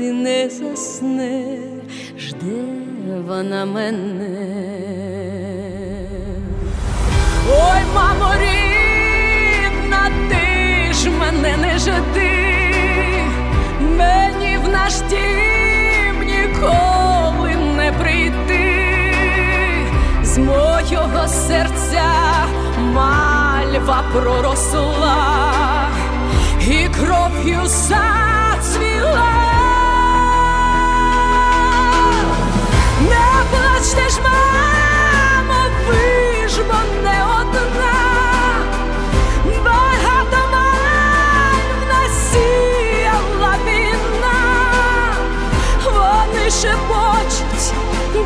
мати не засне, жде вона мене. Ой, мамо рідна, ти ж мене не жди, мені в наш дім ніколи не прийти, з мого серця мальва проросла і кров'ю зацвіла.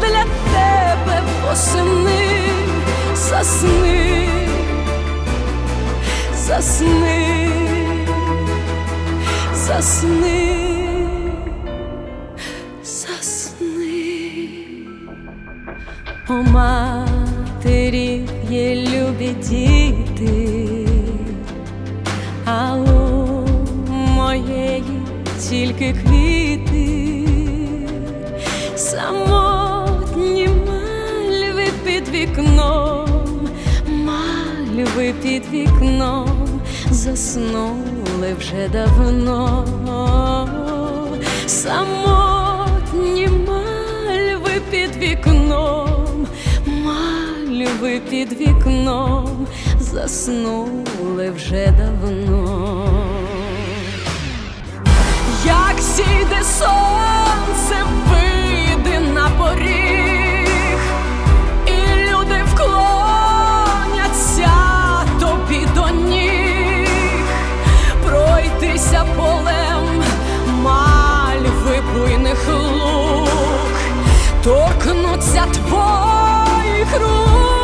Для тебе восени, засни, засни засни, засни, о матері є любі діти, а у моєї тільки квіти, вікном, мальви під вікном заснули вже давно, самотні мальви під вікном, мальви під вікном заснули вже давно, як сіде сонце торкнуться твоїх рук.